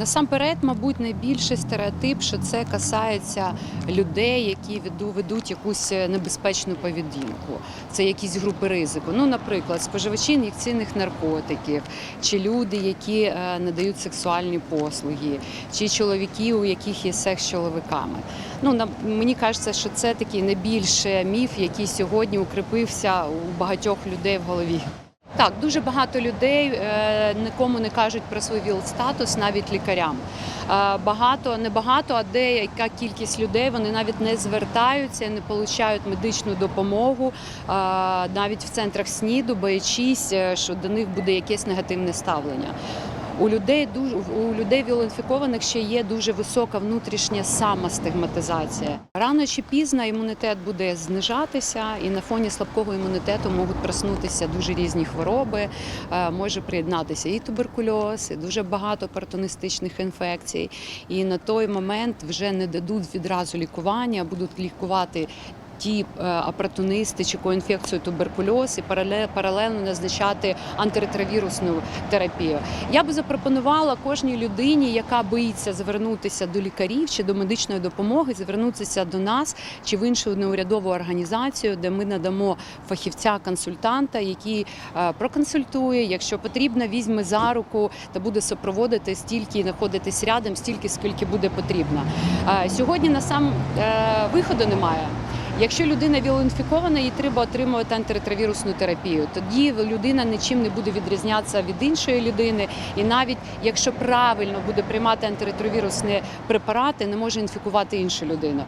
Насамперед, мабуть, найбільший стереотип, що це касається людей, які ведуть якусь небезпечну поведінку. Це якісь групи ризику. Ну, наприклад, споживачі ін'єкційних наркотиків, чи люди, які е, надають сексуальні послуги, чи чоловіки, у яких є секс з чоловіками. Ну, мені кажеться, що це такий найбільш міф, який сьогодні укріпився у багатьох людей в голові. Так, дуже багато людей е, нікому не кажуть про свій ВІЛ-статус, навіть лікарям. Е, багато, не багато, а деяка кількість людей вони навіть не звертаються, не отримують медичну допомогу е, навіть в центрах СНІДу, боячись, що до них буде якесь негативне ставлення. У людей дуже у людей віл-інфікованих ще є дуже висока внутрішня самостигматизація. Рано чи пізно імунітет буде знижатися, і на фоні слабкого імунітету можуть проснутися дуже різні хвороби. Е, Може приєднатися і туберкульоз, і дуже багато опортуністичних інфекцій. І на той момент вже не дадуть відразу лікування, будуть лікувати. Ті е, опортунисти чи коінфекцію туберкульоз і парале- паралельно назначати антиретровірусну терапію. Я би запропонувала кожній людині, яка боїться звернутися до лікарів чи до медичної допомоги, звернутися до нас чи в іншу неурядову організацію, де ми надамо фахівця-консультанта, який е, проконсультує, якщо потрібно, візьме за руку та буде супроводити стільки і знаходитись рядом, стільки скільки буде потрібно. Е, Сьогодні на сам виходу немає. Якщо людина вілоінфікована, їй треба отримувати антиретровірусну терапію. Тоді людина нічим не буде відрізнятися від іншої людини. І навіть якщо правильно буде приймати антиретровірусні препарати, не може інфікувати іншу людину.